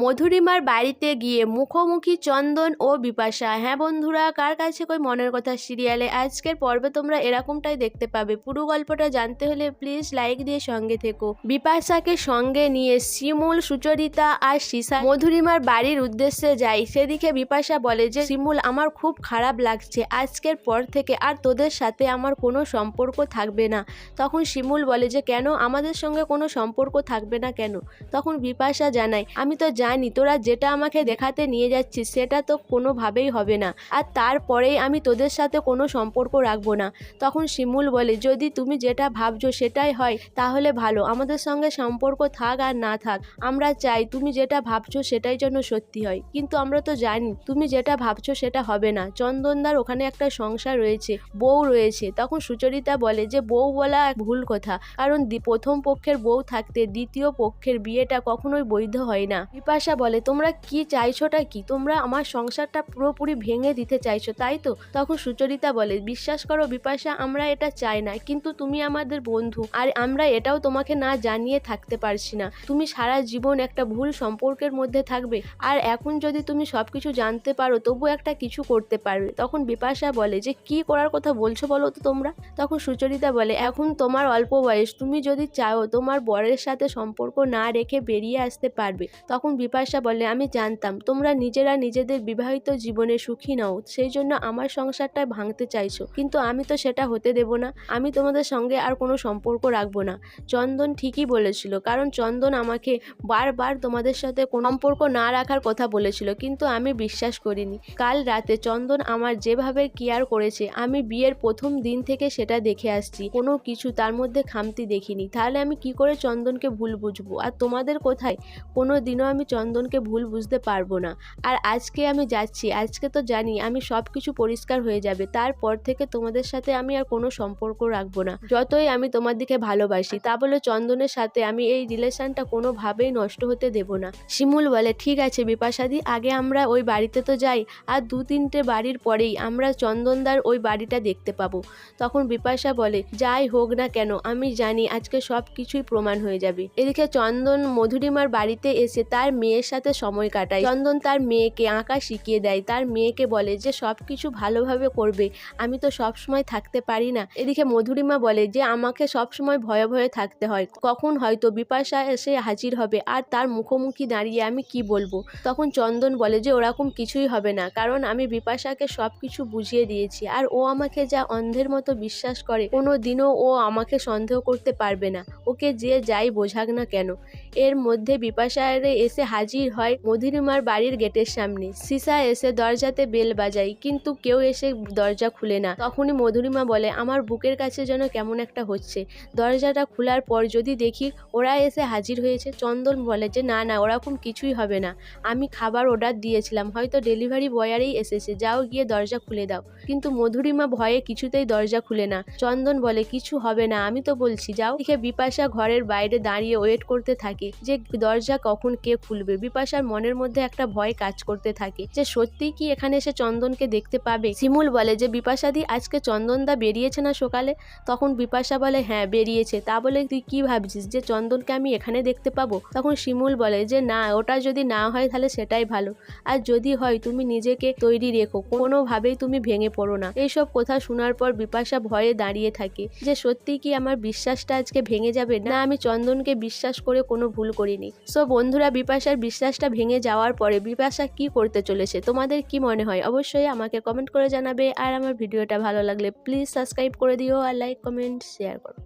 মধুরিমার বাড়িতে গিয়ে মুখোমুখি চন্দন ও বিপাশা। হ্যাঁ বন্ধুরা, কার কাছে কই মনের কথা সিরিয়ালে? আজকের পর্বে তোমরা এরকমটাই দেখতে পাবে। পুরো গল্পটা জানতে হলে প্লিজ লাইক দিয়ে সঙ্গে থেকো। বিপাশাকে সঙ্গে নিয়ে শিমুল, সুচরিতা আর সিসা মধুরিমার বাড়ির উদ্দেশ্যে যাই সেদিকে বিপাশা বলে যে, শিমুল, আমার খুব খারাপ লাগছে। আজকের পর থেকে আর তোদের সাথে আমার কোনো সম্পর্ক থাকবে না। তখন শিমুল বলে যে, কেন? আমাদের সঙ্গে কোনো সম্পর্ক থাকবে না কেন? তখন বিপাশা জানায়, আমি তো জানি তোরা যেটা আমাকে দেখাতে নিয়ে যাচ্ছিস সেটা তো কোনোভাবেই হবে না। আর তারপরেই আমি তোদের সাথে কোনো সম্পর্ক রাখব না। তখন শিমুল বলে, যদি তুমি যেটা ভাবছ সেটাই হয়, তাহলে ভালো। আমাদের সঙ্গে সম্পর্ক থাক আর না থাক। আমরা চাই তুমি যেটা ভাবছ সেটাই যেন সত্যি হয়। কিন্তু আমরা তো জানি, তুমি যেটা ভাবছ সেটা হবে না। চন্দনদার ওখানে একটা সংসার রয়েছে, বউ রয়েছে। তখন সুচরিতা বলে যে, বউ বলা এক ভুল কথা। কারণ প্রথম পক্ষের বউ থাকতে দ্বিতীয় পক্ষের বিয়েটা কখনোই বৈধ হয় না। বিপাশা বলে, তোমরা কি চাইছোটা কি? তোমরা আমার সংসারটা পুরোপুরি ভেঙে দিতে চাইছো, তাই তো? তখন সুচরিতা বলে, বিশ্বাস করো বিপাশা আমরা এটা চাই না, কিন্তু তুমি আমাদের বন্ধু, আর আমরা এটাও তোমাকে না জানিয়ে থাকতে পারছি না। তুমি সারা জীবন একটা ভুল সম্পর্কের মধ্যে থাকবে, আর এখন যদি তুমি সবকিছু জানতে পারো তবু একটা কিছু করতে পারবে। তখন বিপাশা বলে, যে কি করার কথা বলছো বলো তো তোমরা? তখন সুচরিতা বলে, এখন তোমার অল্প বয়স, তুমি যদি চাও তোমার বরের সাথে সম্পর্ক না রেখে বেরিয়ে আসতে পারবে। তখন বিপাশা বলে আমি জানতাম, তোমরা নিজেরা নিজেদের বিবাহিত জীবনে সুখী নও সেই জন্য আমার সংসারটা ভাঙতে চাইছো। কিন্তু আমি তো সেটা হতে দেব না, আমি তোমাদের সঙ্গে আর কোনো সম্পর্ক রাখব না। চন্দন ঠিকই বলেছিল, কারণ চন্দন আমাকে বারবার তোমাদের সাথে কোনো সম্পর্ক না রাখার কথা বলেছিল, কিন্তু আমি বিশ্বাস করিনি। কাল রাতে চন্দন আমার যেভাবে কেয়ার করেছে, আমি বিয়ের প্রথম দিন থেকে সেটা দেখে আসছি, কোনো কিছু তার মধ্যে খামতি দেখিনি। তাহলে আমি কি করে চন্দনকে ভুল বুঝব? আর তোমাদের কোথায়? কোনো দিনও আমি চন্দনকে ভুল বুঝতে পারব না। আর আজকে আমি যাচ্ছি, আজকে তো জানি আমি সব কিছু পরিষ্কার হয়ে যাবে, তারপর থেকে তোমাদের সাথে আমি আর কোনো সম্পর্ক রাখব না। যতই আমি তোমার দিকে ভালোবাসি, তা বলে চন্দনের সাথে আমি এই রিলেশনটা কোনোভাবেই নষ্ট হতে দেব না। শিমুল বলে, ঠিক আছে বিপাশাদি, আগে আমরা ওই বাড়িতে তো যাই, আর দু তিনটে বাড়ির পরেই আমরা চন্দনদার ওই বাড়িটা দেখতে পাবো। তখন বিপাশা বলে, যাই হোক না কেন, আমি জানি আজকে সব কিছুই প্রমাণ হয়ে যাবে। এদিকে চন্দন মধুরিমার বাড়িতে এসে তার মেয়ের সাথে সময় কাটায় চন্দন তার মেয়েকে আঁকা শিখিয়ে দেয়। তার মেয়েকে বলে যে সব কিছু ভালোভাবে করবে। আমি তো সব সময় থাকতে পারি না। এদিকে মধুরিমা বলে যে, আমাকে সব সময় ভয়ে ভয়ে থাকতে হয়। কখন হয়তো বিপাশা এসে হাজির হবে আর তার মুখোমুখি দাঁড়িয়ে আমি কি বলব? তখন চন্দন বলে যে, ওরকম কিছুই হবে না। কারণ আমি বিপাশাকে সব কিছু বুঝিয়ে দিয়েছি আর ও আমাকে যা অন্ধের মতো বিশ্বাস করে কোনো দিনও ও আমাকে সন্দেহ করতে পারবে না। ওকে যে যাই বোঝাক না কেন। এর মধ্যে বিপাশার এসে হাজির হয় মধুরিমার বাড়ির গেটের সামনে। সিসা এসে দরজাতে বেল বাজায়, কিন্তু কেউ এসে দরজা খুলে না। তখনই মধুরিমা বলে, আমার বুকের কাছে যেন কেমন একটা হচ্ছে। দরজাটা খোলার পর যদি দেখি ওরা এসে হাজির হয়েছে, চন্দন বলে যে, না না, ওরকম কিছুই হবে না। আমি খাবার অর্ডার দিয়েছিলাম, হয়তো ডেলিভারি বয়ারেই এসেছে। যাও গিয়ে দরজা খুলে দাও। কিন্তু মধুরিমা ভয়ে কিছুতেই দরজা খুলে না। চন্দন বলে, কিছু হবে না, আমি তো বলছি, যাও। দেখে বিপাশা ঘরের বাইরে দাঁড়িয়ে ওয়েট করতে থাকে। যে দরজা কখন কে খুলবে। বিপাশার মনের মধ্যে একটা ভয় কাজ করতে থাকে যে সত্যিই কি এখানে এসে চন্দনকে দেখতে পাবে? শিমুল বলে যে, বিপাশাদি, আজকে চন্দনদা বেরিয়েছে না সকালে? তখন বিপাশা বলে হ্যাঁ বেরিয়েছে। তা বলে, তুই কি ভাবছিস যে চন্দনকে আমি এখানে দেখতে পাবো? তখন শিমুল বলে যে, না, ওটা যদি না হয় তাহলে সেটাই ভালো। আর যদি হয়, তুমি নিজেকে তৈরি রেখো। কোনোভাবেই তুমি ভেঙে পড়ো না। এইসব কথা শোনার পর বিপাশা ভয়ে দাঁড়িয়ে থাকে যে, সত্যি কি আমার বিশ্বাসটা আজকে ভেঙে যাবে? না, আমি চন্দনকে বিশ্বাস করে কোনো ভুল করিনি। সো বন্ধুরা, বিপাশার বিশ্বাসটা ভেঙে যাওয়ার পরে বিপাশা কি করতে চলেছে? তোমাদের কি মনে হয়? অবশ্যই আমাকে কমেন্ট করে জানাবে। আর আমার ভিডিওটা ভালো লাগলে প্লিজ সাবস্ক্রাইব করে দিও আর লাইক কমেন্ট শেয়ার করো।